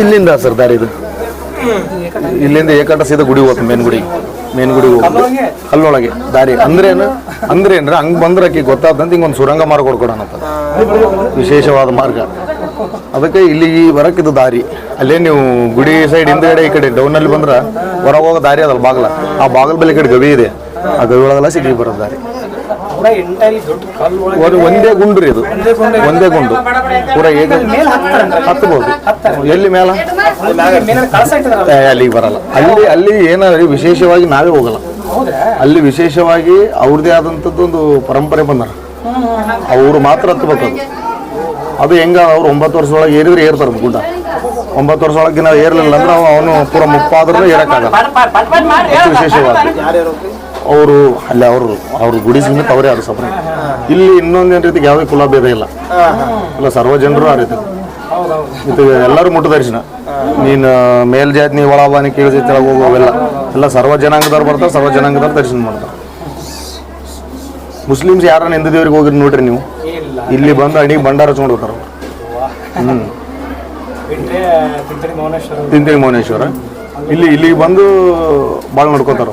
ಇಲ್ಲಿಂದ ಸರ್ ದಾರಿ ಇದು? ಇಲ್ಲಿಂದ ಏಕಾಟ ಸೀದಾ ಗುಡಿ ಹೋಗ್ತು ಮೇನ್ ಗುಡಿ. ಮೇನ್ ಗುಡಿ ಹೋಗ್ತು ಅಲ್ಲೊಳಗೆ, ದಾರಿ. ಅಂದ್ರೇನು ಅಂದ್ರೆ ಏನ್ರ, ಹಂಗ್ ಬಂದ್ರೆ ಆಕಿ ಗೊತ್ತಾದಂತ ಹಿಂಗೊಂದು ಸುರಂಗ ಮಾರ್ಗ ಕೊಡ್ಕೊಡೋಣ ಅಂತ. ವಿಶೇಷವಾದ ಮಾರ್ಗ. ಅದಕ್ಕೆ ಇಲ್ಲಿ ಈ ಬರಕ್ ಇದು ದಾರಿ. ಅಲ್ಲೇ ನೀವು ಗುಡಿ ಸೈಡ್ ಹಿಂದ್ಗಡೆ ಈ ಕಡೆ ಡೌನಲ್ಲಿ ಬಂದ್ರೆ ಹೊರಗೆ ಹೋಗೋ ದಾರಿ ಅದಲ್ಲ, ಬಾಗ್ಲ. ಆ ಬಾಗಲ ಈ ಕಡೆ ಗವಿ ಇದೆ. ಆ ಗವಿ ಒಳಗೆಲ್ಲ ಸಿಗ್ಲಿ ಬರೋ ದಾರಿ. ಪೂರ ಎಂಟೈಲಿ ದೊಡ್ಡ ಕಲ್ಲು ಒಳಗೆ ಒಂದು ಒಂದೇ ಗುಂಡು ರೀ ಇದು ಒಂದೇ ಗುಂಡು ಪೂರ ಏಕ ಮೇಲೆ ಹತ್ತಬಹುದು ಎಲ್ಲಿ ಮೇಲ? ಮೇಲೆ ಕಳಸ ಇರ್ತದಲ್ಲ ಏ, ಅಲ್ಲಿಗೆ ಬರಲ್ಲ. ಅಲ್ಲಿ ಅಲ್ಲಿ ಏನಾದ್ರೆ ವಿಶೇಷವಾಗಿ ನಾವೇ ಹೋಗಲ್ಲ. ಹೌದ್ರಾ ಅಲ್ಲಿ ವಿಶೇಷವಾಗಿ ಅವ್ರದೇ ಆದಂಥದ್ದು ಒಂದು ಪರಂಪರೆ ಬಂದಾರ. ಅವರು ಮಾತ್ರ ಹತ್ಬೇಕು ಅದು. ಅದು ಹೆಂಗ ಅವ್ರು ಒಂಬತ್ತು ವರ್ಷ ಒಳಗೆ ಏರಿದ್ರೆ ಏರ್ತಾರೆ ಗುಡ್ಡ ಒಂಬತ್ತು ವರ್ಷ ಒಳಗೆ ನಾವು ಏರ್ಲಿಲ್ಲ ಅಂದ್ರೆ ಅವ ಅವನು ಪೂರ ಮುಪ್ಪಾದ್ರೂ ಏರಕ್ಕಾಗಲ್ಲ. ವಿಶೇಷವಾಗಿ ಅವರು, ಅಲ್ಲಿ, ಅವರು, ಅವ್ರ ಗುಡಿ ಅವರೇ ಅದು ಸಪ್ರೇಟ್. ಇಲ್ಲಿ ಇನ್ನೊಂದೇನು ರೀತಿಗೆ ಯಾವುದೇ ಕುಲಭೇದ ಇಲ್ಲ. ಇಲ್ಲ ಸರ್ವ ಜನರು ಆ ರೀತಿ. ಇದು ಎಲ್ಲರೂ ಮುಟ್ಟದರ್ಶನ ನೀನು ಮೇಲ್ಜಾತಿ ನೀವು ಒಳಬಾನಿ ಕೇಳಿದ ಕೆಳಗೆ ಹೋಗೋವೆಲ್ಲ ಎಲ್ಲ ಸರ್ವ ಜನಾಂಗದವ್ರು ಬರ್ತಾರೆ, ಸರ್ವ ಜನಾಂಗದವ್ರು ದರ್ಶನ ಮಾಡ್ತಾರೆ. ಮುಸ್ಲಿಮ್ಸ್ ಹಿಂದೂ ದೇವ್ರಿಗೆ ಹೋಗಿರಿ ನೋಡ್ರಿ ನೀವು? ಇಲ್ಲ ಬಂದು ಅಡಿಗೆ ಭಂಡಾರ ಹಚ್ಕೊಂಡು ಹೋಗ್ತಾರೆ ಹ್ಞೂ ತಿಂತೇಳಿ ಮೌನೇಶ್ವರ. ಇಲ್ಲಿ, ಇಲ್ಲಿಗೆ ಬಂದು ಭಾಳ ನೋಡ್ಕೋತಾರ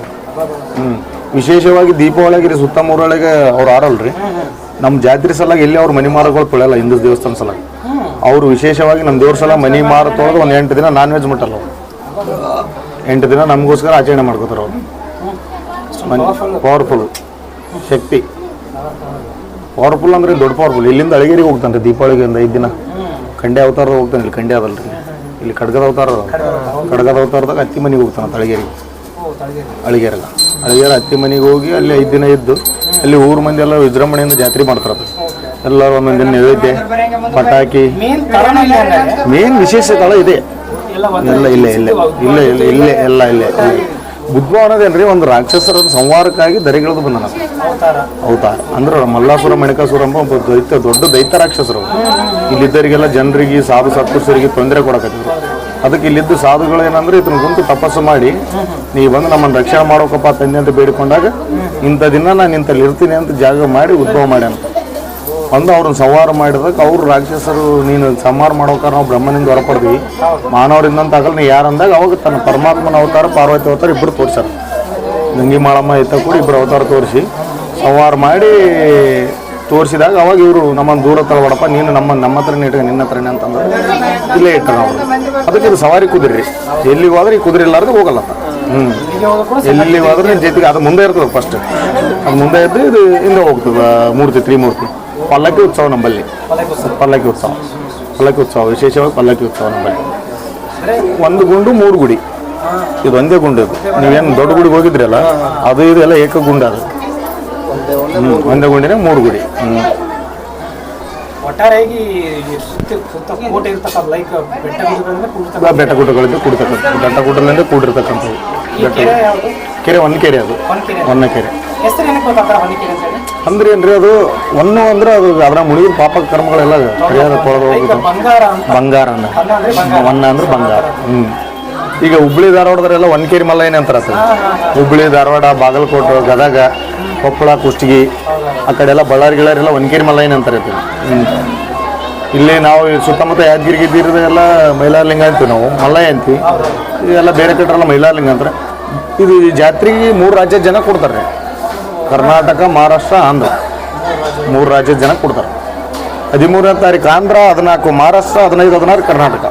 ಹ್ಞೂ ವಿಶೇಷವಾಗಿ ದೀಪಾವಳಿಗೆ ಸುತ್ತಮೂರೊಳಗೆ ಅವ್ರು ಆರಲ್ರಿ. ನಮ್ಮ ಜಾತ್ರೆ ಸಲಾಗಿ ಎಲ್ಲಿ ಅವ್ರ ಮನಿ ಮಾರಗಳು ತೊಳೆಯಲ್ಲ ಹಿಂದೂ ದೇವಸ್ಥಾನ ಸಲಾಗಿ. ಅವರು ವಿಶೇಷವಾಗಿ ನಮ್ಮ ದೇವ್ರ ಸಲ ಮನಿ ಮಾರ ತೊಳೆದು ಒಂದು ಎಂಟು ದಿನ ನಾನ್ ವೆಜ್ ಮುಟ್ಟಲ್ಲ ಅವ್ರು. ಎಂಟು ದಿನ ನಮಗೋಸ್ಕರ ಆಚರಣೆ ಮಾಡ್ಕೋತಾರೆ ಅವರು. ಪವರ್ಫುಲ್ ಶಕ್ತಿ. ಪವರ್ಫುಲ್ ಅಂದ್ರೆ ದೊಡ್ಡ ಪವರ್ಫುಲ್ ಇಲ್ಲಿಂದ ಅಳಗೇರಿಗೆ ಹೋಗ್ತಾನೆ ರೀ ದೀಪಾವಳಿಗೆ ಒಂದು ಐದು ದಿನ. ಖಂಡೆ ಅವತಾರ ಹೋಗ್ತಾನೆ ಇಲ್ಲಿ ಖಂಡೆ ರೀ ಇಲ್ಲಿ ಖಡ್ಗದ ಅವತಾರ. ಖಡ್ಗದ ಅವತಾರದಾಗ ಅತ್ತಿ ಮನೆಗೆ ಹೋಗ್ತಾನೆ ಅಳಗೇರಿಗೆ. ಅಳಿಗೆರಲ್ಲ ಅಳಿಗೆರ ಅತ್ತಿ ಮನೆಗೆ ಹೋಗಿ ಅಲ್ಲಿ ಐದು ದಿನ ಇದ್ದು, ಅಲ್ಲಿ ಊರು ಮಂದಿ ಎಲ್ಲ ವಿಜೃಂಭಣೆಯಿಂದ ಜಾತ್ರೆ ಮಾಡ್ತಾರೆ. ಎಲ್ಲರೂ ಒಂದೊಂದು ದಿನ ನೈವೇದ್ಯ ಪಟಾಕಿ ಮೇನ್ ವಿಶೇಷ ಸ್ಥಳ ಇದೆ ಎಲ್ಲ ಇಲ್ಲ ಇಲ್ಲ ಇಲ್ಲ ಇಲ್ಲ ಇಲ್ಲ ಎಲ್ಲ ಇಲ್ಲೇ ಇಲ್ಲೇ. ಬುದ್ಧ ಅನ್ನೋದೇನ್ರಿ, ಒಂದು ರಾಕ್ಷಸರ ಸಂವಾರಕ್ಕಾಗಿ ದರಿಗಿಳಿದು ಬಂದನ ಅವತಾರ ಅಂದ್ರೆ ಮಲ್ಲಾಸುರ ಮಣಿಕಾಸುರ ಎಂಬ ದೈತ್ಯ, ದೊಡ್ಡ ದೈತ್ಯ ರಾಕ್ಷಸರು. ಇಲ್ಲಿದ್ದರಿಗೆಲ್ಲ ಜನರಿಗೆ, ಸಾಧು ಸತ್ಪುರುಷರಿಗೆ ತೊಂದರೆ ಕೊಡಕತ್ತಿದ್ರು ಅದಕ್ಕೆ ಇಲ್ಲಿದ್ದು ಸಾಧುಗಳು ಏನಂದ್ರೆ ಇದನ್ನ ತಪಸ್ಸು ಮಾಡಿ, ನೀ ಬಂದು ನಮ್ಮನ್ನು ರಕ್ಷಣೆ ಮಾಡೋಕಪ್ಪ ತಂದೆ ಅಂತ ಬೇಡಿಕೊಂಡಾಗ, ಇಂಥ ದಿನ ನಾನು ಇಂಥಲ್ಲಿ ಇರ್ತೀನಿ ಅಂತ ಜಾಗ ಮಾಡಿ ಉದ್ಭವ ಮಾಡ್ಯಾನ. ಬಂದು ಅವ್ರನ್ನ ಸಂಹಾರ ಮಾಡಿದಾಗ ಅವ್ರು ರಾಕ್ಷಸರು, ನೀನು ಸಂಹಾರ ಮಾಡೋಕಾರ ನಾವು ಬ್ರಹ್ಮನಿಂದ ಹೊರಪಡ್ತೀವಿ ಮಾನವರಿಂದ ಅಂತ ಆಗಲ್ಲ ನೀ ಯಾರಂದಾಗ ಅವಾಗ ತನ್ನ ಪರಮಾತ್ಮನ ಅವತಾರ, ಪಾರ್ವತಿ ಅವತಾರ ಇಬ್ಬರು ತೋರಿಸ್ಯಾರ. ನಂಗಿ ಮಾಳಮ್ಮ ಇತ್ತ ಕೂಡ ಇಬ್ಬರು ಅವತಾರ ತೋರಿಸಿ, ಸಂಹಾರ ಮಾಡಿ ತೋರಿಸಿದಾಗ ಅವಾಗ ಇವರು ನಮ್ಮನ್ನು ದೂರ ತಗೊಳಪ್ಪ ನೀನು ನಮ್ಮ ನಮ್ಮ ಹತ್ರನೇ ಇಟ್ಕ ನಿನ್ನ ಹತ್ರನೇ ಅಂತಂದ್ರೆ ಇಲ್ಲೇ ಇಟ್ಟರು ಅವರು. ಅದಕ್ಕೆ ಇದು ಸವಾರಿ ಕುದುರೆ ಎಲ್ಲಿಗೆ ಹೋದ್ರೆ ಈ ಕುದುರೆ ಇಲ್ಲಾರ್ದು ಹೋಗಲ್ಲ ಹ್ಞೂ ಎಲ್ಲಿ ಹೋದ್ರೆ ಜೊತೆಗೆ ಅದು ಮುಂದೆ ಇರ್ತದೆ ಫಸ್ಟ್ ಅದು ಮುಂದೆ ಇದ್ದು ಇದು ಹಿಂದೆ ಹೋಗ್ತದೆ, ಮೂರ್ತಿ, ತ್ರಿಮೂರ್ತಿ. ಪಲ್ಲಕ್ಕಿ ಉತ್ಸವ ನಮ್ಮಲ್ಲಿ. ಪಲ್ಲಕ್ಕಿ ಉತ್ಸವ. ಪಲ್ಲಕ್ಕಿ ಉತ್ಸವ, ವಿಶೇಷವಾಗಿ ಪಲ್ಲಕ್ಕಿ ಉತ್ಸವ ನಮ್ಮಲ್ಲಿ. ಒಂದು ಗುಂಡು, ಮೂರು ಗುಡಿ. ಇದು ಒಂದೇ ಗುಂಡು ಇದು. ನೀವೇನು ದೊಡ್ಡ ಗುಡಿಗೆ ಹೋಗಿದ್ರಲ್ಲ ಅದು ಇದು ಎಲ್ಲ ಏಕ ಗುಂಡ ಅದು. ಒಂದೇ ಗುಂಡಿನ ಮೂರು ಗುಡಿ ಹ್ಮ್. ಒಟ್ಟಾರೆಯಾಗಿ ಕೋಟೆ ಲೈಕ್ ಬೆಟ್ಟ ಗುಡ್ಡಗಳಿಂದ ಬೆಟ್ಟ ಗುಡ್ಡಗಳಿಂದ ಕೂಡಿರ್ತಕ್ಕಂಥ ಬೆಟ್ಟ ಗುಡ್ಡಲಿಂದ ಕೂಡಿರ್ತಕ್ಕಂಥದ್ದು. ಈ ಕೆರೆ ಒಂದು ಕೆರೆ ಅದು. ಒನ್ನ ಒಂದೇ ಕೆರೆ. ಅಂದ್ರೆ ಏನ್ರಿ ಅದು? ಒಂದು ಅಂದ್ರೆ ಅದು ಅದ್ರ ಮುಳುಗಿದ ಪಾಪ ಕರ್ಮಗಳೆಲ್ಲ ಈಗ ಹೋಗ್ಬಿಟ್ಟು ಬಂಗಾರ ಅನ್ನ. ಅಂದ್ರೆ ಬಂಗಾರ. ಹ್ಞೂ ಅಂದ್ರೆ ಬಂಗಾರ. ಹ್ಮ್. ಈಗ ಹುಬ್ಳಿ ಧಾರವಾಡದರೆಲ್ಲ ಒನ್ಕೇರಿ ಮಲ್ಲಯ್ಯನ ಅಂತಾರ ಸರ್ ಹುಬ್ಳಿ ಧಾರವಾಡ ಬಾಗಲಕೋಟೆ ಗದಗ. ಕೊಪ್ಪಳ ಕುಷ್ಟಗಿ ಆ ಕಡೆ ಎಲ್ಲ ಬಳ್ಳಾರಿ ಗಿಳ್ಳಾರೆಲ್ಲ ಒನ್ಕೇರಿ ಮಲ್ಲಯ್ಯನ ಅಂತಾರೆ ಇಲ್ಲಿ ನಾವು ಈ ಸುತ್ತಮುತ್ತ ಯಾದಗಿರಿ ಗಿದ್ದಿರೋದೆಲ್ಲ ಮೈಲಾರಲಿಂಗ ಅಂತೀವಿ ನಾವು ಮಲ್ಲಯ್ಯ ಅಂತೀವಿ. ಇದೆಲ್ಲ ಬೇರೆ ಕಡೆಲ್ಲ ಮೈಲಾರಲಿಂಗ ಅಂತಾರೆ. ಇದು ಈ ಜಾತ್ರೆಗೆ ಮೂರು ರಾಜ್ಯದ ಜನ ಕೊಡ್ತಾರೆ. ಕರ್ನಾಟಕ ಮಹಾರಾಷ್ಟ್ರ ಆಂಧ್ರ. ಮೂರು ರಾಜ್ಯದ ಜನ ಕೊಡ್ತಾರೆ. ಹದಿಮೂರನೇ ತಾರೀಕು ಆಂಧ್ರ ಹದಿನಾಲ್ಕು ಮಹಾರಾಷ್ಟ್ರ ಹದಿನೈದು ಹದಿನಾರು ಕರ್ನಾಟಕ.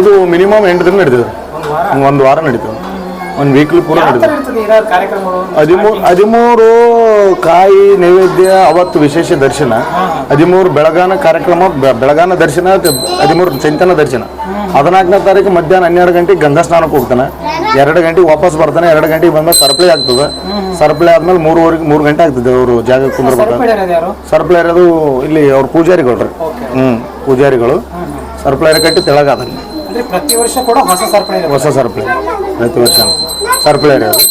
ಇದು ಮಿನಿಮಮ್ ಎಂಟು ದಿನ ನಡೀತದೆ. ಒಂದು ವಾರ ನಡೀತದೆ. ಒಂದು ವೀಕ್ಲಿ ಪೂರ ಹದಿಮೂರು ಹದಿಮೂರು ಕಾಯಿ ನೈವೇದ್ಯ ಅವತ್ತು ವಿಶೇಷ ದರ್ಶನ. ಹದಿಮೂರು ಬೆಳಗಾನ ಕಾರ್ಯಕ್ರಮ ಬೆಳಗಾನ ದರ್ಶನ ಹದಿಮೂರು ಚಿಂತನ ದರ್ಶನ. ಹದಿನಾಲ್ಕನೇ ತಾರೀಕು ಮಧ್ಯಾಹ್ನ ಹನ್ನೆರಡು ಗಂಟೆಗೆ ಗಂಗಾ ಸ್ನಾನಕ್ಕೆ ಹೋಗ್ತಾನೆ. ಎರಡು ಗಂಟೆಗೆ ವಾಪಸ್ ಬರ್ತಾನೆ ಎರಡು ಗಂಟೆಗೆ ಬಂದಾಗ ಸರ್ಪ್ಲೈ ಆಗ್ತದೆ. ಸರ್ಪ್ಲೈ ಆದ್ಮೇಲೆ ಮೂರುವರೆಗೆ ಮೂರು ಗಂಟೆ ಆಗ್ತದೆ ಅವರು ಜಾಗ ಕುಂದ್ರಬೇಕು ಸರಪಳಿ ಇರೋದು ಇಲ್ಲಿ ಅವ್ರ ಪೂಜಾರಿಗಳು ಹ್ಞೂ ಪೂಜಾರಿಗಳು. ಸರಪಳಿ ಕಟ್ಟಿ ತೆಳಗಾದಲ್ಲಿ ಪ್ರತಿ ವರ್ಷ ಕೂಡ ಹೊಸ ಸರ್ಪ್ಲೈ ಹೊಸ ಸರಪಳಿ ಪ್ರತಿ ವರ್ಷ. ಸರಪಳಿ ಇರೋದು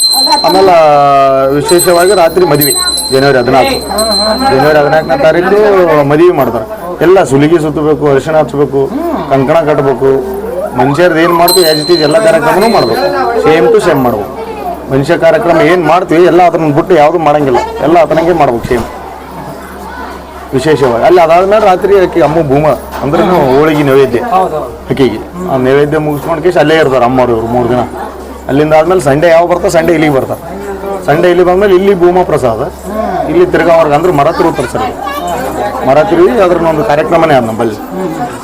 ಆಮೇಲೆ, ವಿಶೇಷವಾಗಿ ರಾತ್ರಿ ಮದುವೆ, ಜನವರಿ ಹದಿನಾಲ್ಕು. ಜನವರಿ ಹದಿನಾಲ್ಕನೇ ತಾರೀಕು ಮದುವೆ ಮಾಡ್ತಾರೆ. ಎಲ್ಲ ಸುಲಿಗೆ ಸುತ್ತಬೇಕು, ಅರಿಶಿಣ ಹಚ್ಚಬೇಕು ಕಂಕಣ ಕಟ್ಟಬೇಕು ಮನುಷ್ಯರದ್ದು ಏನು ಮಾಡ್ತೀವಿ ಆ್ಯಸ್ ಇಟ್ ಈಸ್ ಎಲ್ಲ ಕಾರ್ಯಕ್ರಮನೂ ಮಾಡಬೇಕು. ಸೇಮ್ ಟು ಸೇಮ್ ಮಾಡ್ಬೇಕು. ಮನುಷ್ಯ ಕಾರ್ಯಕ್ರಮ ಏನು ಮಾಡ್ತೀವಿ, ಎಲ್ಲ ಅದನ್ನ ಬಿಟ್ಟು ಯಾವುದೂ ಮಾಡಂಗಿಲ್ಲ. ಎಲ್ಲ ಅದನ್ನಂಗೆ ಮಾಡ್ಬೇಕು ಸೇಮ್ ವಿಶೇಷವಾಗಿ. ಅಲ್ಲಿ ಅದಾದ್ಮೇಲೆ ರಾತ್ರಿ ಆಕೆ ಅಮ್ಮ ಭೂಮ ಅಂದ್ರೆ ಹೋಳಿಗೆ ನೈವೇದ್ಯ. ಆಕೆಗೆ. ಆ ನೈವೇದ್ಯ ಮುಗಿಸ್ಕೊಂಡು ಕೇಸ್ ಅಲ್ಲೇ ಇರ್ತಾರೆ ಅಮ್ಮವ್ರು ಇವ್ರು ಮೂರು ದಿನ ಅಲ್ಲಿಂದ ಆದ್ಮೇಲೆ ಸಂಡೆ ಯಾವ ಬರ್ತಾರೆ? ಸಂಡೆ ಇಲ್ಲಿಗೆ ಬರ್ತಾರೆ. ಸಂಡೆ ಇಲ್ಲಿ ಬಂದ್ಮೇಲೆ ಇಲ್ಲಿ ಭೂಮ ಪ್ರಸಾದ ಇಲ್ಲಿ ತಿರ್ಗಾ ಅವ್ರಿಗೆ ಅಂದ್ರೆ ಮರ ತಿರುತ್ತಾರೆ ಸರ್. ಮರ ತಿರುಗಿ ಅದ್ರ ಒಂದು ಕಾರ್ಯಕ್ರಮನೇ ಅದ ನಮ್ಮಲ್ಲಿ.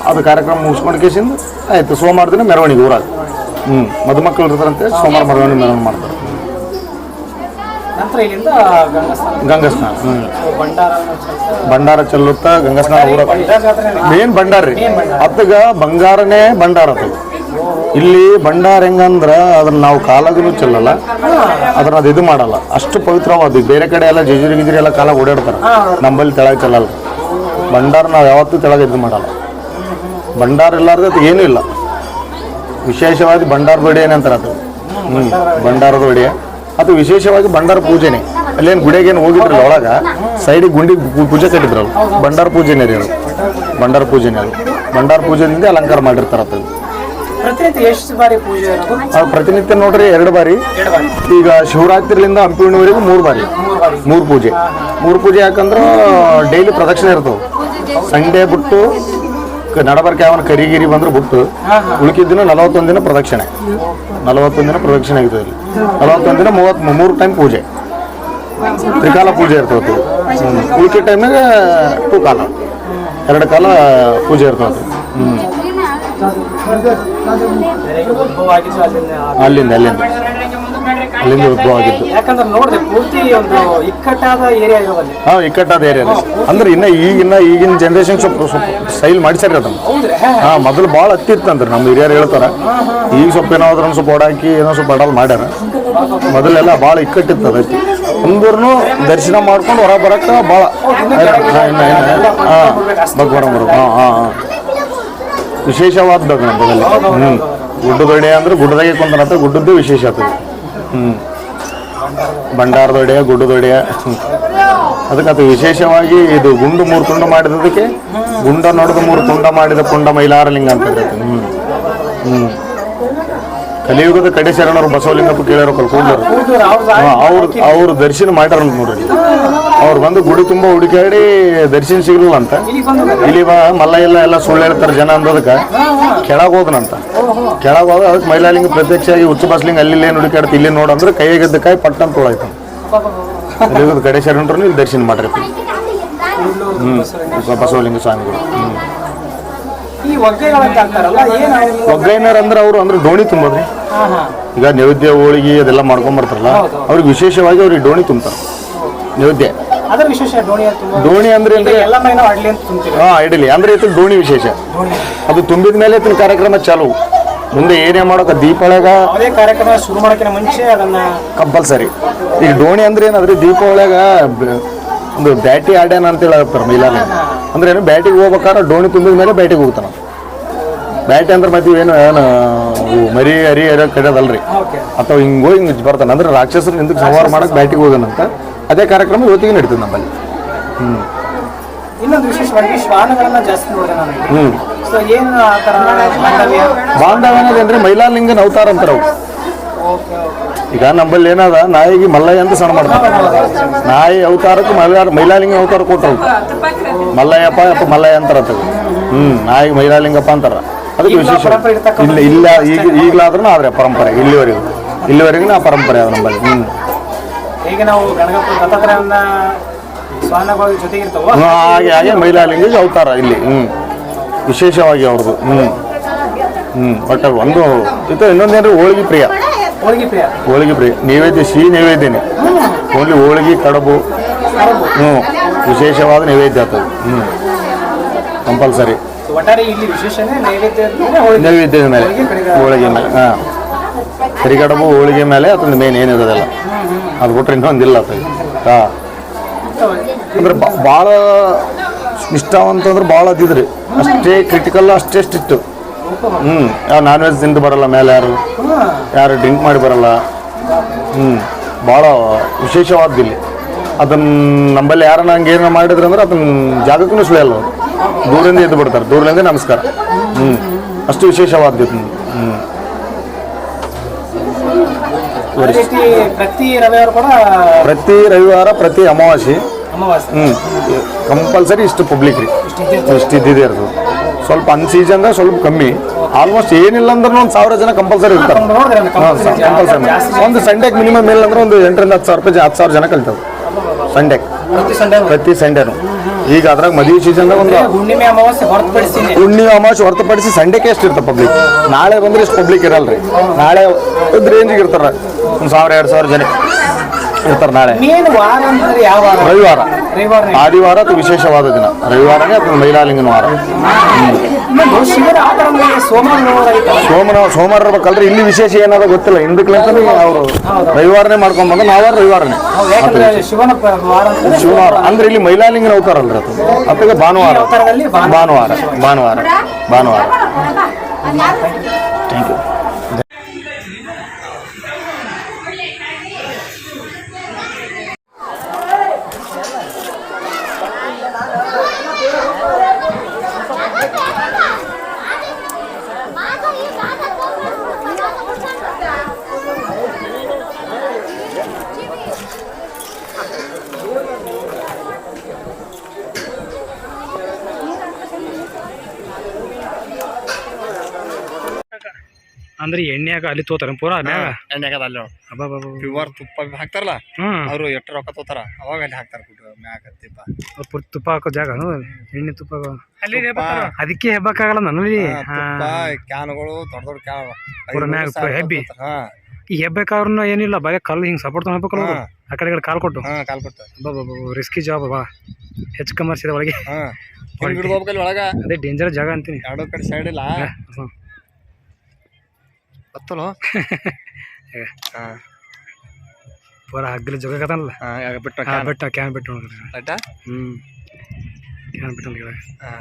ಅದು ಕಾರ್ಯಕ್ರಮ ಮುಗಿಸ್ಕೊಂಡು ಕೇಸಿಂದ ಆಯ್ತು ಸೋಮವಾರ ದಿನ ಮೆರವಣಿಗೆ ಊರಾಗ. ಹ್ಞೂ ಮದುಮಕ್ಕಳು ಇರ್ತಾರಂತೆ ಸೋಮವಾರ ಮೆರವಣಿಗೆ ಮೆರವಣಿಗೆ ಮಾಡ್ತಾರೆ. ಇಲ್ಲಿಂದ ಗಂಗಾ ಸ್ನಾನ ಗಂಗಾ ಸ್ನಾನ ಹ್ಞೂ ಭಂಡಾರ ಭಂಡಾರ ಚೆಲ್ಲುತ್ತಾ ಗಂಗಾ ಸ್ನಾನ ಭಂಡಾರ ಮೇನ್ ಭಂಡಾರ ರೀ. ಅತ್ತಗ ಬಂಗಾರನೇ ಭಂಡಾರ ಅದು. ಇಲ್ಲಿ ಭಂಡಾರ ಹೆಂಗಂದ್ರ ಅದನ್ನ ನಾವು ಕಾಲಾಗೂ ಚೆಲ್ಲಲ್ಲ. ಅದನ್ನ ಅದು ಇದು ಮಾಡಲ್ಲ. ಅಷ್ಟು ಪವಿತ್ರವಾದ ಬೇರೆ ಕಡೆ ಎಲ್ಲ ಜಿಜಿರಿ ಗಿಜುರಿ ಎಲ್ಲ ಕಾಲಾಗ ಓಡಾಡ್ತಾರೆ. ನಮ್ಮಲ್ಲಿ ತೆಳಗ ಚೆಲ್ಲಲ್ಲ. ಭಂಡಾರ ನಾವು ಯಾವತ್ತೂ ತೆಳಗ ಇದು ಮಾಡಲ್ಲ. ಭಂಡಾರ ಇಲ್ಲಾರ್ದ ಏನೂ ಇಲ್ಲ. ವಿಶೇಷವಾಗಿ ಭಂಡಾರ ಒಡೆ ಏನಂತಾರ ಅದು. ಹ್ಞೂ ಭಂಡಾರದ ಒಡೆ ಅದು ವಿಶೇಷವಾಗಿ ಭಂಡಾರ ಪೂಜೆನೆ. ಅಲ್ಲೇನು ಗುಡಿಯಾಗೇನು ಹೋಗಿದ್ರಲ್ಲ ಒಳಗ ಸೈಡಿಗೆ ಗುಂಡಿ ಪೂಜೆ ಕಟ್ಟಿದ್ರಲ್ಲ ಭಂಡಾರ ಪೂಜೆನೇ ರೀ ಅದು. ಭಂಡಾರ ಪೂಜೆನೇ ಅದು. ಭಂಡಾರ ಪೂಜೆಯಿಂದ ಅಲಂಕಾರ ಮಾಡಿರ್ತಾರೆ ಅದು. ಪ್ರತಿನಿತ್ಯ ಅದು ನೋಡ್ರಿ ಎರಡು ಬಾರಿ. ಈಗ ಶಿವರಾತ್ರಿಲಿಂದ ಹಂಪಿವರೆಗೂ ಮೂರು ಬಾರಿ. ಮೂರು ಪೂಜೆ. ಮೂರು ಪೂಜೆ ಯಾಕಂದ್ರೆ ಡೈಲಿ ಪ್ರದಕ್ಷಿಣೆ ಇರ್ತವೆ ಸಂಡೇ ಬಿಟ್ಟು ನಡಬರ್ಕೆ ಯಾವನ ಕರಿಗಿರಿ ಬಂದ್ರೆ ಬಿಟ್ಟು ಉಳ್ಕಿದ ದಿನ ನಲವತ್ತೊಂದು ದಿನ ಪ್ರದಕ್ಷಿಣೆ. ನಲವತ್ತೊಂದು ದಿನ ಪ್ರದಕ್ಷಿಣೆ ಆಗಿದೆ ಇಲ್ಲಿ. ನಲವತ್ತೊಂದು ದಿನ ಮೂವತ್ತ್ ಮೂರು ಟೈಮ್ ಪೂಜೆ. ತ್ರಿಕಾಲ ಪೂಜೆ ಇರ್ತದೆ ಉಳಿಕೆ ಟೈಮಿಗೆ ಟೂ ಕಾಲ ಎರಡು ಕಾಲ ಪೂಜೆ ಇರ್ತದೆ ಹ್ಞೂ ಅಲ್ಲಿಂದ ಅಲ್ಲಿಂದ. ಅಲ್ಲಿಂದ ಉದ್ಭವ ಆಗಿದ್ದು ಯಾಕಂದ್ರೆ ನೋಡಿದೆ ಪೂರ್ತಿ ಒಂದು ಇಕ್ಕಟ್ಟಾದ ಏರಿಯಾ ಇರೋದಲ್ಲಿ ಹಾ ಇಕ್ಕಟ್ಟಾದ ಏರಿಯಾ ಅಂದ್ರೆ ಇನ್ನ ಈಗಿನ ಈಗಿನ ಜನರೇಷನ್ ಸ್ವಲ್ಪ ಸ್ವಲ್ಪ ಸ್ಟೈಲ್ ಮಾಡಿಸ್ಯಾರ ಅದನ್ನ. ಹಾ. ಮೊದಲು ಭಾಳ ಹತ್ತಿತ್ತಂದ್ರೆ ನಮ್ಮ ಹಿರಿಯರು ಹೇಳ್ತಾರೆ. ಈಗ ಸ್ವಲ್ಪ ಏನಾದ್ರು ಸ್ವಲ್ಪ ಓಡಾಕಿ ಏನೋ ಸ್ವಲ್ಪ ಅಡಲ್ ಮಾಡ್ಯಾರ. ಮೊದಲೆಲ್ಲ ಭಾಳ ಇಕ್ಕಟ್ಟಿತ್ತು ಅದಕ್ಕೆ ಅಂದ್ರೂ ದರ್ಶನ ಮಾಡ್ಕೊಂಡು ಹೊರ ಬರಕ್ಕೆ ಭಾಳ ಹಾಂ ಭಗವಾನ ಬರೋದು ಹಾಂ ಹಾಂ ಹಾಂ. ವಿಶೇಷವಾದ ನಮ್ಮದಲ್ಲಿ ಹ್ಞೂ ಗುಡ್ಡದೊಡೆ ಅಂದ್ರೆ ಗುಡ್ಡದಾಗೆ ಕುಂತ ಗುಡ್ಡದ್ದು ವಿಶೇಷ ಆಗ್ತದೆ. ಹ್ಞೂ ಭಂಡಾರದೊಡೆಯ, ಗುಡ್ಡದೊಡೆಯ. ಅದಕ್ಕೆ ಅದು ವಿಶೇಷವಾಗಿ ಇದು ಗುಂಡು ಮೂರು ತುಂಡ ಮಾಡಿದದಕ್ಕೆ ಗುಂಡ ನೋಡಿದ ಮೂರು ತುಂಡ ಮಾಡಿದ ಪುಂಡ ಮೈಲಾರಲಿಂಗ ಅಂತ ಹ್ಞೂ ಹ್ಞೂ ಕಲಿಯುಗದ ಕಡೆ ಶರಣರು ಬಸವಲಿಂಗಪ್ಪ ಕೇಳ್ಯಾರ ಕಲ್ಕೊಂಡರು ಅವ್ರ ಅವ್ರ ದರ್ಶನ ಮಾಡ್ಯಾರ ನೋಡ್ರಿ. ಅವ್ರು ಬಂದು ಗುಡಿ ತುಂಬ ಹುಡುಕಾಡಿ ದರ್ಶನ ಸಿಗಲಿಲ್ಲ ಅಂತ. ಇಲ್ಲಿ ಬಾ ಮಲ್ಲ ಎಲ್ಲ ಎಲ್ಲ ಸುಳ್ಳು ಹೇಳ್ತಾರೆ ಜನ ಅಂದದಕ್ಕೆ. ಕೆಳಗೆ ಹೋದನಂತ ಕೆಳಗೆ ಹೋದ ಅದಕ್ಕೆ ಮೈಲಾಲಿಂಗ ಪ್ರತ್ಯಕ್ಷವಾಗಿ ಉಚ್ಚ ಬಸ್ಲಿಂಗ್ ಅಲ್ಲಿ ಇಲ್ಲೇ ಹುಡುಕಾಡ್ತಿ ಇಲ್ಲಿ ನೋಡಂದ್ರೆ ಕೈಯಾಗಿದ್ದ ಕಾಯಿ ಪಟ್ಟಂತ ತೊಳಾಯ್ತು ಕಲಿಯುಗದ ಕಡೆ ಶರಣರು ಇಲ್ಲಿ ದರ್ಶನ ಮಾಡಿರ್ತೀವಿ. ಹ್ಞೂ ಬಸವಲಿಂಗ ಸ್ವಾಮಿಗಳು. ಹ್ಞೂ ಏನು ಒಗ್ಗೈನರ್ ಅಂದ್ರೆ ಅವರು ಅಂದ್ರೆ ದೋಣಿ ತುಂಬೋದ್ರಿ. ಈಗ ನೈವೇದ್ಯ ಹೋಳಿಗೆ ಅದೆಲ್ಲ ಮಾಡ್ಕೊಂಬರ್ತಾರಲ್ಲ ಅವ್ರಿಗೆ ವಿಶೇಷವಾಗಿ ಅವ್ರಿಗೆ ಡೋಣಿ ತುಂಬ್ತಾರೆ. ನೈವೇದ್ಯ. ದೋಣಿ ವಿಶೇಷ ಡೋಣಿ ಅಂತ ತುಂಬ ಡೋಣಿ ಅಂದ್ರೆ ಈಗ ಎಲ್ಲ? ಮೈನ ಅಡ್ಲಿ ಅಂತ ತುಂಬ್ತೀವಿ. ಹಾ ಇಡಲಿ ಅಂದ್ರೆ ಇತ್ತು ದೋಣಿ ವಿಶೇಷ. ಡೋಣಿ ಅದು ತುಂಬಿದ ಮೇಲೆ ಇತ್ತು ಕಾರ್ಯಕ್ರಮ ಚಾಲು. ಮುಂದೆ ಏನೇ ಮಾಡೋಕೆ ದೀಪಾವಳಿಗ ಯಾವುದೇ ಕಾರ್ಯಕ್ರಮ ಶುರು ಮಾಡೋಕ್ಕಿಂತ ಮುಂಚೆ ಅದನ್ನ ಕಂಪಲ್ಸರಿ. ಈಗ ಡೋಣಿ ಅಂದ್ರೆ ಏನಾದ್ರಿ ದೀಪಾವಳಿಯಾಗ ಬ- ಒಂದು ಬ್ಯಾಟಿ ಆಡ್ಯಾನ ಅಂತ ಹೇಳ್ತಾರೆ ಮೈಲಾನೆ ಅಂದ್ರೆ ಏನು? ಬ್ಯಾಟಿಗೆ ಹೋಗ್ಬೇಕಾದ್ರೆ ಡೋಣಿ ತುಂಬಿದ ಮೇಲೆ ಬ್ಯಾಟಿಗೆ ಹೋಗ್ತಾನ. ಬ್ಯಾಟಿ ಅಂದ್ರೆ ಮತ್ತೆ ಏನು ಏನು ಇವು ಮರಿ ಹರಿ ಹರಿ ಕಡಿಯೋದಲ್ರಿ. ಅಥವಾ ಹಿಂಗೆ ಹೋಗಿ ಹಿಂಗೆ ಬರ್ತಾನೆ. ಅಂದ್ರೆ ರಾಕ್ಷಸರು ನಿಂದಕ್ಕೆ ಸಂಹಾರ ಮಾಡಕ್ಕೆ ಬ್ಯಾಟಿಗೆ ಹೋಗೋಣಂತ ಅದೇ ಕಾರ್ಯಕ್ರಮ ಇವತ್ತಿಗೆ ನಡೀತದೆ ನಮ್ಮಲ್ಲಿ. ಹ್ಞೂ ಇನ್ನೊಂದು ವಿಶೇಷವಾಗಿ ಶ್ವಾನಗಳನ್ನ ಜಾಸ್ತಿ ನೋಡಿದೆ ನಾನು. ಹ್ಞೂ ಸೊ ಏನು ಆ ಥರ ಬಾಂಧವ್ಯ ಮೈಲಾಲಿಂಗನ ಅವತಾರ ಅಂತಾರ ಅವು ಈಗ ನಮ್ಮಲ್ಲಿ ಏನದ ನಾಯಿಗೆ ಮಲ್ಲಯ್ಯ ಅಂತ ಸಣ್ಣ ಮಾಡ್ತಾರೆ. ನಾಯಿ ಅವತಾರಕ್ಕೆ ಮೈಲಾ ಮೈಲಾಲಿಂಗ ಅವತಾರ ಕೊಟ್ಟರು ಮಲ್ಲಯ್ಯಪ್ಪ ಯಪ್ಪ ಮಲ್ಲಯ್ಯ ಅಂತಾರ ಹ್ಮ್ ನಾಯಿಗೆ ಮೈಲಾಲಿಂಗಪ್ಪ ಅಂತಾರ. ಅದಕ್ಕೆ ವಿಶೇಷ ಇಲ್ಲ ಇಲ್ಲ ಈಗ ಈಗಲಾದ್ರೂ ಆದ್ರೆ ಪರಂಪರೆ ಇಲ್ಲಿವರೆಗೂ. ಇಲ್ಲಿವರೆಗೂ ಆ ಪರಂಪರೆ ಅದು ನಮ್ಮಲ್ಲಿ ಹ್ಞೂ ಈಗ ನಾವು ಗಣಗಪ್ಪ ದತ್ತಾತ್ರೇಯನ ಶ್ವಾನಗಳ ಜೊತೆಗೆ ಇರ್ತಾವ? ಹ್ಮ್, ಹಾಗೆ ಮಹಿಳಾ ಲಿಂಗೇಜ್ ಅವತಾರ ಇಲ್ಲಿ. ಹ್ಞೂ ವಿಶೇಷವಾಗಿ ಅವ್ರದ್ದು ಹ್ಮ್. ಹ್ಞೂ ಬಟ್ ಒಂದು ಇದು ಇನ್ನೊಂದೇನ್ರಿ ಹೋಳಿಗೆ ಪ್ರಿಯ. ಹೋಳಿಗೆ ಪ್ರಿಯ. ಹೋಳಿಗೆ ಪ್ರಿಯ. ನೈವೇದ್ಯ ಸಿಹಿ ನೈವೇದ್ಯನೇ. ಓನ್ಲಿ ಹೋಳಿಗೆ ಕಡಬು. ಹ್ಞೂ ವಿಶೇಷವಾದ ನೈವೇದ್ಯ ಆಗ್ತದೆ ಹ್ಞೂ ಕಂಪಲ್ಸರಿ. ಒಟ್ಟಾರೆ ಇಲ್ಲಿ ವಿಶೇಷನೇ ನೈವೇದ್ಯ ಅಂದ್ರೆ ಹೋಳಿಗೆ. ನೈವೇದ್ಯದ ಮೇಲೆ. ಹೋಳಿಗೆ ಮೇಲೆ. ಹಾಂ. ಕರಿಗಡಬು ಹೋಳಿಗೆ ಮೇಲೆ ಅದೊಂದು ಮೇನ್ ಏನಿರೋದಲ್ಲ ಅದು ಬಿಟ್ರೆ ಇನ್ನೊಂದಿಲ್ಲ ಅದು ಹಾಂ. ಅಂದ್ರೆ ಭಾಳ ಇಷ್ಟ ಅಂತಂದ್ರೆ ಭಾಳ ಅದಿದ್ರಿ ಅಷ್ಟೇ ಕ್ರಿಟಿಕಲ್ ಅಷ್ಟೇ ಸ್ಟ್ರಿಕ್ಟ್ ಹ್ಞೂ ಯಾವ ನಾನ್ ವೆಜ್ ತಿಂದು ಬರಲ್ಲ ಮೇಲೆ ಯಾರು ಯಾರು ಡ್ರಿಂಕ್ ಮಾಡಿ ಬರಲ್ಲ. ಹ್ಞೂ ಭಾಳ ವಿಶೇಷವಾದ್ದಿಲ್ಲಿ ಅದನ್ನ ನಂಬಲ್ಲಿ ಯಾರನ್ನ ಹಂಗೆ ಏನೋ ಮಾಡಿದ್ರೆ ಅಂದ್ರೆ ಅದನ್ನ ಜಾಗಕ್ಕೂ ಸುಳಿಯಲ್ಲ ಅವ್ರು ದೂರಿಂದ ಎದ್ದು ಬಿಡ್ತಾರೆ ದೂರದಿಂದ ನಮಸ್ಕಾರ ಹ್ಞೂ ಅಷ್ಟು ವಿಶೇಷವಾದ್ದು ಇದು. ಹ್ಞೂ ಅದೇ ರೀತಿ ಪ್ರತಿ ರವಿವಾರ ಕೂಡ ಪ್ರತಿ ರವಿವಾರ ಪ್ರತಿ ಅಮಾವಾಸ್ಯೆ ಅಮಾವಾಸ್ಯೆ ಹ್ಞೂ ಕಂಪಲ್ಸರಿ ಇಷ್ಟು ಪಬ್ಲಿಕ್ ರೀ ಇಷ್ಟು ಇದ್ದಿದೆ ಇರ್ತದೆ ಸ್ವಲ್ಪ ಅನ್ ಸೀಸನ್ದಾಗ ಸ್ವಲ್ಪ ಕಮ್ಮಿ ಆಲ್ಮೋಸ್ಟ್ ಏನಿಲ್ಲ ಅಂದ್ರೆ ಒಂದು ಸಾವಿರ ಜನ ಕಂಪಲ್ಸರಿ ಇರ್ತಾರೆ ನೋಡಿದ್ರೆ ಒಂದು compulsory ಕಂಪಲ್ಸರಿ ಜಾಸ್ತಿ ಒಂದು ಸಂಡೆಗೆ ಮಿನಿಮಮ್ ಇಲ್ಲ ಅಂದ್ರೆ ಒಂದು ಎಂಟರಿಂದ ಹತ್ತು ಸಾವಿರ ರೂಪಾಯಿ ಹತ್ತು ಸಾವಿರ ಜನ ಕಲಿತವೆ ಸಂಡೆ ಪ್ರತಿ ಸಂಡೆ ಸಂಡೇನು. ಈಗ ಅದ್ರಾಗ ಮದುವೆ ಸೀಸನ್ದಾಗ ಒಂದು ಹುಣ್ಣಿಮೆ ಅಮಾವಾಸ್ಯೆ ಹೊರತುಪಡಿಸಿ ಹುಣ್ಣಿಮೆ ಅಮಾವಾಸ್ಯೆ ಹೊರತುಪಡಿಸಿ ಸಂಡೆಗೆ ಎಷ್ಟು ಇರ್ತದೆ ಪಬ್ಲಿಕ್ ನಾಳೆ ಬಂದ್ರೆ ಇಷ್ಟು ಪಬ್ಲಿಕ್ ಇರಲ್ರಿ. ನಾಳೆ ರೇಂಜಿಗೆ ಇರ್ತಾರೆ. ಒಂದು ಸಾವಿರ ಎರಡು ಸಾವಿರ ಜನ ಇರ್ತಾರೆ ನಾಳೆ. ರವಿವಾರ. ಆದಿವಾರ ಅಥವಾ ವಿಶೇಷವಾದ ದಿನ. ರವಿವಾರನೇ ಅಥವಾ ಮೈಲಾಲಿಂಗನ ವಾರ ಸೋಮನ ಸೋಮವಾರ ಇರ್ಬೇಕಲ್ರಿ. ಇಲ್ಲಿ ವಿಶೇಷ ಏನಾದ ಗೊತ್ತಿಲ್ಲ. ಹಿಂದಕ್ಕಿಂತಲೇ ಅವರು ರವಿವಾರನೇ ಮಾಡ್ಕೊಂಡ್ ಬಂದು ನಾವಾರ ರವಿವಾರನೇ. ಶಿವನವಾರ ಅಂದ್ರೆ ಇಲ್ಲಿ ಮೈಲಾಲಿಂಗನ ಅವತಾರಲ್ರಿ ಅದು. ಅದಕ್ಕೆ ಭಾನುವಾರ ಭಾನುವಾರ. ಭಾನುವಾರ. ಭಾನುವಾರ. Yeah. ಅಂದ್ರೆ ಎಣ್ಣೆಯಾಗ ಅಲ್ಲಿ ತೋತಾರ ಪೂರ ಎಣ್ಣೆಗದ ಅಲ್ಲಿ. ಅಬ್ಬಬ್ಬಬ್ಬ. ಪ್ಯೂರ್ ತುಪ್ಪ ಹಾಕ್ತಾರಲ್ಲ ಹ್ಮ್. ಅವರು ಎಷ್ಟು ರೊಕ್ಕ ತೋತಾರ ಅವಾಗ ಅಲ್ಲಿ ಹಾಕ್ತಾರ ಬಿಟ್ಟು ಮ್ಯಾಗ ತಿಪ್ಪ. ಪುರ್ ತುಪ್ಪ ಹಾಕೋ ಜಾಗ ಎಣ್ಣೆ ತುಪ್ಪ ತುಪ್ಪ, ಅದಕ್ಕೆ ಹೆಬ್ಬಕ್ಕಾಗಲ್ಲ ನನಗೆ ಕ್ಯಾನ್ಗಳು ದೊಡ್ಡ ದೊಡ್ಡ ಕ್ಯಾನ್ ಪೂರ ಮ್ಯಾಗ ಪೂರ ಹೆಬ್ಬಿ. ಹಾ. ಈ ಹೆಬ್ಬೇಕಾದ್ರೂ ಏನಿಲ್ಲ ಬರೀ ಕಲ್ಲು ಹಿಂಗ್ ಸಪೋರ್ಟ್ ತಗೋಬೇಕಲ್ಲ. ಆ ಕಡೆ ಕಾಲ್ ಕೊಟ್ಟು. ಹಾ ಕಾಲ್ ಕೊಟ್ಟು. ರಿಸ್ಕಿ ಜಾಬ್ ಬಾ ಹೆಚ್ಚು ಒಳಗೆ. ಹಾ. ಹಿಂಗ್ ಹಿಡ್ದೋಗ್ಬೇಕಲ್ಲಿ ಒಳಗ. ಅದೇ ಡೇಂಜರ್ ಜಾಗ ಅಂತೀನಿ. ಎರಡೋ ಕಡೆ ಸೈಡ್ ಇಲ್ಲ. ಹ್ಮ್. ಹಾಂ ಪೂರ ಹಗ್ಗಲ ಜೋಗಕತ್ತಲ್ಲ ಹಾ ಬಿಟ್ಟು ಹಾ ಬಿಟ್ಟ ಕ್ಯಾನ್ ಬಿಟ್ಟು ನೋಡ್ರಿ. ಆಯ್ತಾ? ಹ್ಞೂ ಕ್ಯಾನ್ ಬಿಟ್ಟು ಹಾ